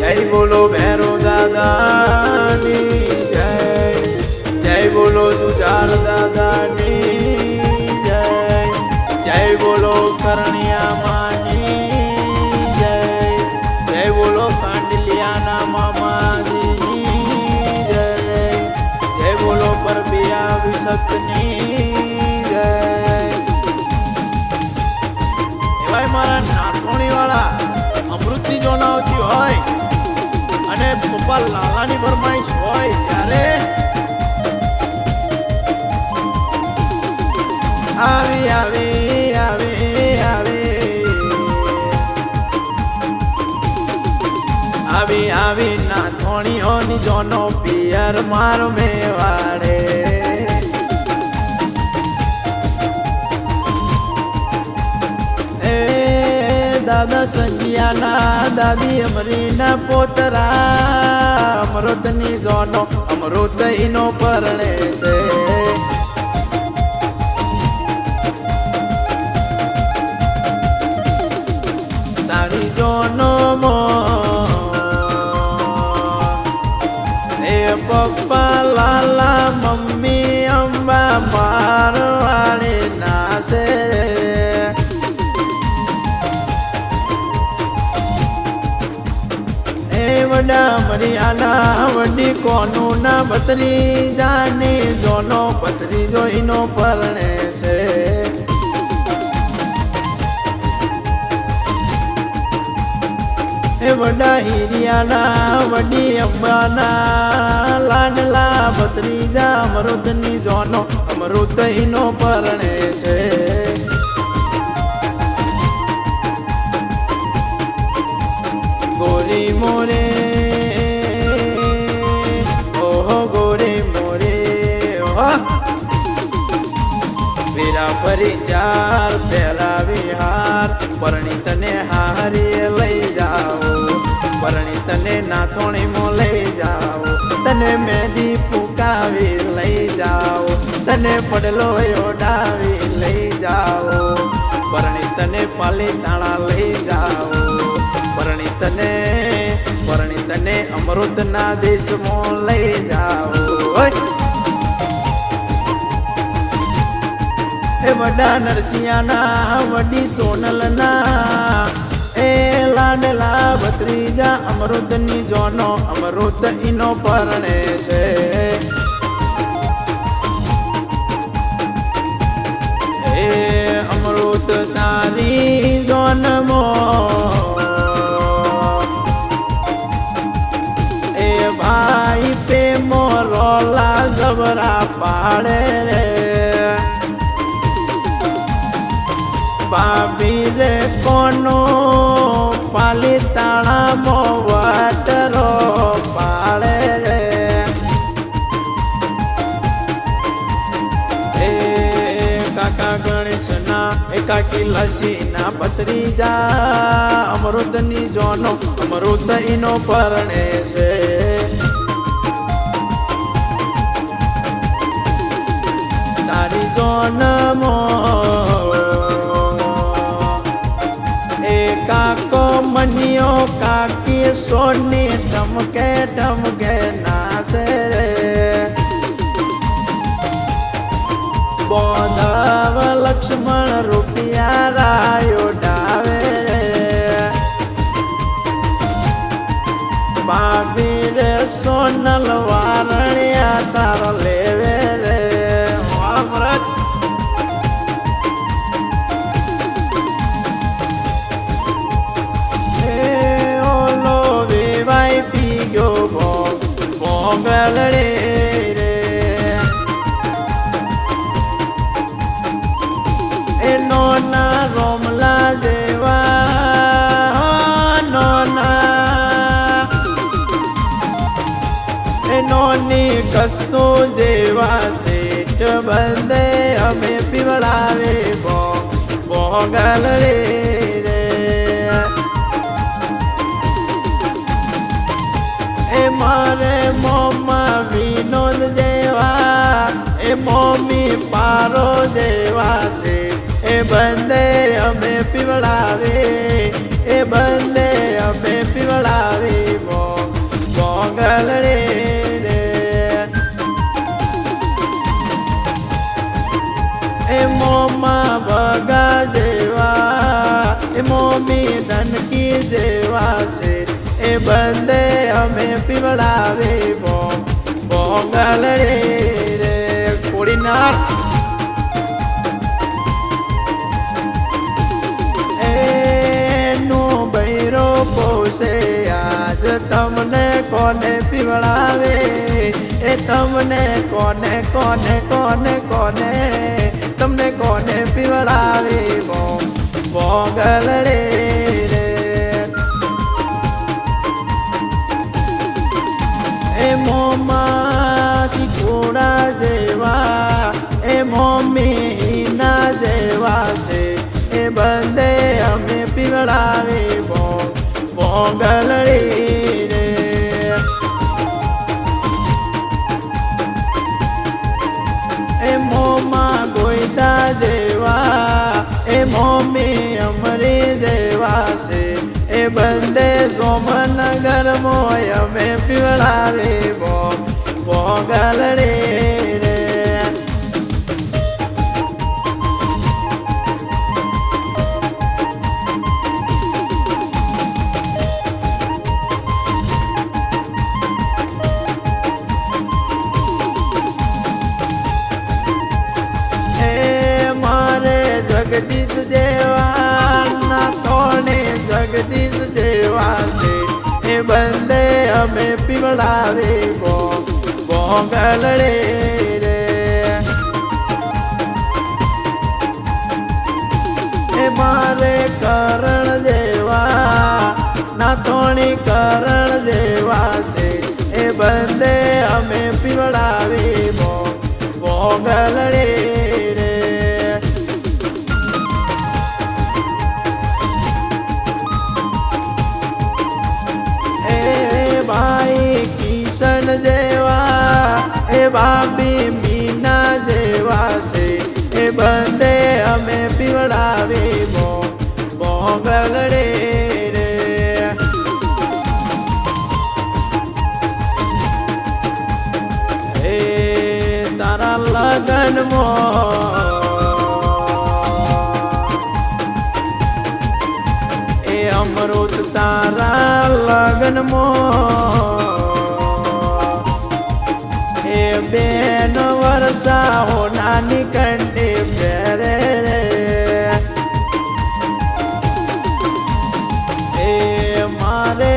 জয় বলো ভেরো দাদানি জয়। জয় বলো দুজার দাদানি વિશકની જય એવાય મારા નાથોણી વાળા અમૃતની જોન આવતી હોય અને પપ્પા લાલાની ફરમાઈશ હોય ત્યારે આવી આવી આવી આવી. આવી આવી નાથોણીઓની જોનો પિયર મારો મેવાડે. દાદા સંજિયાના દાદી અમરીના પોતરા. અમૃતની જોનો અમૃત ઈનો પરણે છે. તારી જોનો મો. એ પપ્પા લાલા મમ્મી એ વડા મરિયાના વડી કોનું ના? પતરી જાને જોનો પતરી જોઈનો પરણે છે. એ વડા હિરિયાના, વડી અંબાના, લાડલા, ભત્રીજા અમૃતની જોનો, અમૃત ઈનો પરણે છે. ગોરી મોરે ફરી ચાર પહેલા વિહાર. પરણિતને હારી લઈ જાઓ. પરણિતને નાથોણી મો લઈ જાઓ. તને મેદી ફૂકાવી લઈ જાઓ. તને પડલો ઓડાવી લઈ જાઓ. પરણિતને પાલી તાળા લઈ જાઓ. પરણિતને પરણિતને અમૃતના દેશમાં લઈ જાઓ. વડા નરસિંહાના, વડી સોનલના. એ લાડલા ભત્રીજા અમૃતની જોનો, અમૃત ઈનો પરણે છે. એ અમૃત તારી જોનમો. એ ભાઈ પે મોરોલા જબરા પાડે રે. ભાભી રે કોનો પાલી તાણા મો વાટરો પાડે રે. એ કાકા ગણેશના એ કાકી લસીના જા અમૃતની જોનો, અમૃત ઈનો પરણે છે. મનિયો કાકી સોની ટમકે ટમકે નાસે રે. બોધાવ લક્ષ્મણ રૂપિયા રાયો ડાવે બાબી રે સોનલ વારણિયા તાર લેવે ભોગલ રે. રે એ રોમલા જેવા નોના એ નોની કસ્તુ જેવા સેઠ બંદે અમે પીવડાવે બો બોગલ રે. રે મોમાં વિનોદ દેવા. એ મોમી પારો દેવા છે. એ બંને અમે પીવડાવે. એ બંને અમે પીવડાવે મોગલ રે એ મોમાં બગા જેવા. એ મોમી દનકી જેવા છે. બંને અમે પીવડાવે બોંગલ રે કોડીનાર. એનો બૈરો પોસે આજ તમને કોને પીવડાવે? એ તમને કોને કોને કોને કોને? તમને કોને પીવડાવે બોગલ રે એ બંને અમે પીવડાવે બો બોગલડી રે એ મોમાં અમરી છે. એ બંને સોમનગર મોય અમે પીવડાવી બો જગદીશ જેવા ના જગદીશ જેવા છે એ બંને અમે પીવડાવે બો બોગલડે રે. એ મારે કરણ જેવા ના તોણી કરણ જેવા છે એ બંને અમે પીવડાવે બો બોગલડે રે. એ બાપી મીના જેવા છે. એ બંને અમે પીવડાવે રે. એ તારા લગનમાં અમૃત તારા લગન એ બેન વર્ષાઓ નાની કંડી પહેરે રે. એ મારે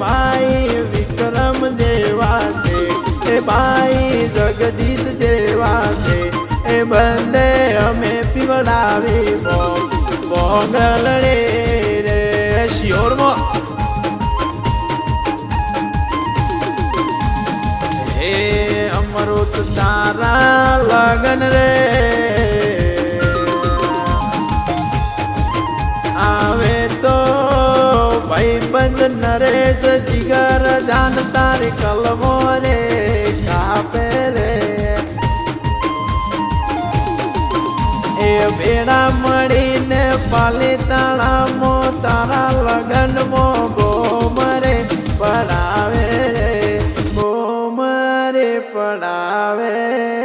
ભાઈ વિક્રમ જેવા છે, એ ભાઈ જગદીશ જેવા છે, એ બંને અમે પીવડાવી મોગલ રે અમૃત તારા લગન રે. આવે તો ભાઈબંધ નરેશ જીગર જાન તારી કલમો રે કાપે રે. એ ભેડા મળીને પાલિતાણામો તારા લગનમો ગોમરે પડાવે રે પડાવે રે